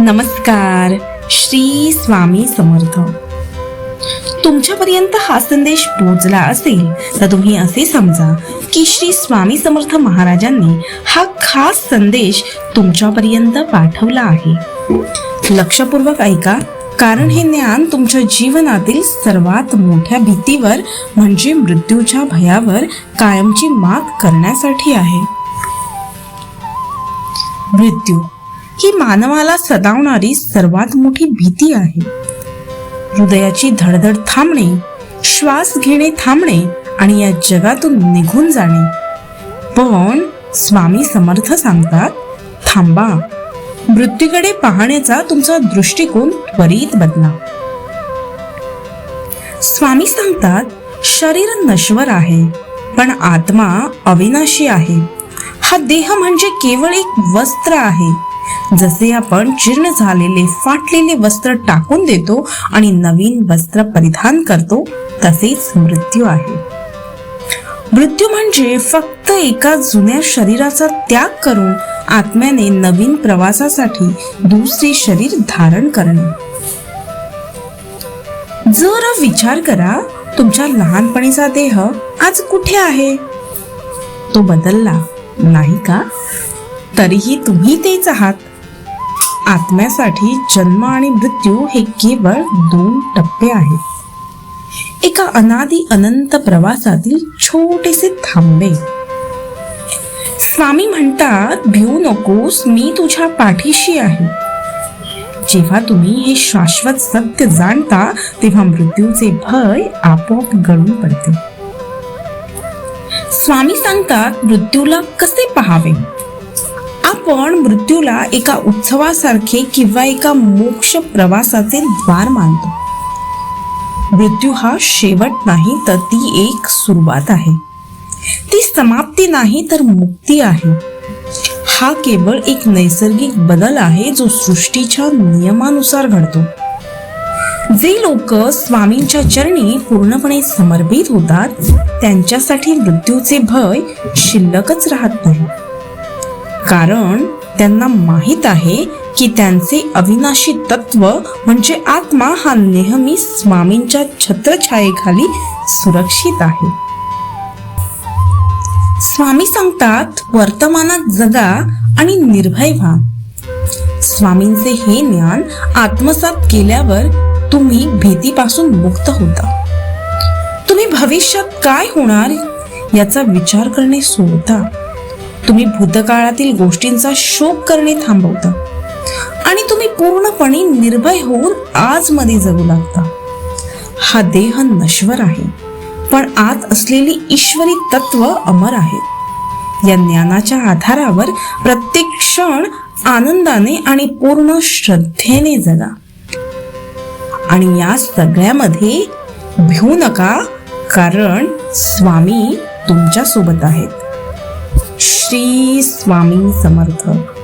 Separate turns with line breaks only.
नमस्कार. श्री स्वामी समर्थ. तुमच्यापर्यंत हा संदेश पोहोचला असेल तर तुम्ही असे समजा की श्री स्वामी समर्थ महाराजांनी हा खास संदेश तुमच्यापर्यंत पाठवला आहे. लक्षपूर्वक ऐका कारण हे ज्ञान तुमच्या जीवनातील सर्वात मोठ्या भीतीवर म्हणजे मृत्यूच्या भयावर कायमची मात करण्यासाठी आहे. मृत्यू. ही मानवाला सदावणारी सर्वात मोठी भीती आहे. हृदयाची धडधड थांबणे श्वास घेणे थांबणे आणि या जगातून निघून जाणे. पण स्वामी समर्थ सांगतात थांबा. मृत्यूकडे पाहण्याचा तुमचा दृष्टिकोन त्वरित बदला. स्वामी सांगतात शरीर नश्वर आहे पण आत्मा अविनाशी आहे. हा देह म्हणजे केवळ एक वस्त्र आहे. जसे आपण जीर्ण झालेले फाटलेले वस्त्र टाकून देतो आणि नवीन वस्त्र परिधान करतो तसेच मृत्यू आहे. मृत्यू म्हणजे फक्त एका जुन्या शरीराचा त्याग करून आत्म्याने नवीन प्रवासासाठी दुसरे शरीर धारण करणे. जर विचार करा तुमच्या लहानपणीचा देह आज कुठे आहे? तो बदलला नाही का? तरीही तुम्ही तेच आहात. आत्म्यासाठी जन्म आणि मृत्यू हे केवळ दोन टप्पे आहेत. एका अनादी अनंत प्रवासातील छोटेसे थांबे. स्वामी म्हणतात भिवू नकोस मी तुझ्या पाठीशी आहे. जेव्हा तुम्ही हे शाश्वत सत्य जाणता तेव्हा मृत्यूचे भय आपोआप गळून पडते. स्वामी सांगतात मृत्यूला कसे पहावे? आपण मृत्यूला एका उत्सवासारखे किंवा एका मोक्ष प्रवासाचे द्वार मानतो. मृत्यू हा शेवट नाही तर ती एक सुरुवात आहे. ती समाप्ती नाही तर मुक्ती आहे. हा केवळ एक नैसर्गिक बदल आहे जो सृष्टीच्या नियमानुसार घडतो. जे लोक स्वामींच्या चरणी पूर्णपणे समर्पित होतात त्यांच्यासाठी मृत्यूचे भय शिल्लकच राहत नाही. कारण त्यांना माहीत आहे की त्यांचे अविनाशी तत्व म्हणजे आत्मा हा नेहमी स्वामींच्या छत्रछायेखाली सुरक्षित आहे. स्वामी सांगतात वर्तमानात जगा आणि निर्भय व्हा. स्वामींचे हे ज्ञान आत्मसात केल्यावर तुम्ही भीतीपासून मुक्त होता. तुम्ही भविष्यात काय होणार याचा विचार करणे सोडता. तुम्ही भूतकाळातील गोष्टींचा शोक करणे थांबवता. आणि तुम्ही पूर्णपणे निर्भय होऊन आजमध्ये जगू लागता. हा देह नश्वर आहे पण आत असलेली ईश्वरी तत्व अमर आहे. या ज्ञानाच्या आधारावर प्रत्येक क्षण आनंदाने आणि पूर्ण श्रद्धेने जगा. आणि या सगळ्यामध्ये भिवू नका कारण स्वामी तुमच्यासोबत आहेत. श्री स्वामी समर्थ.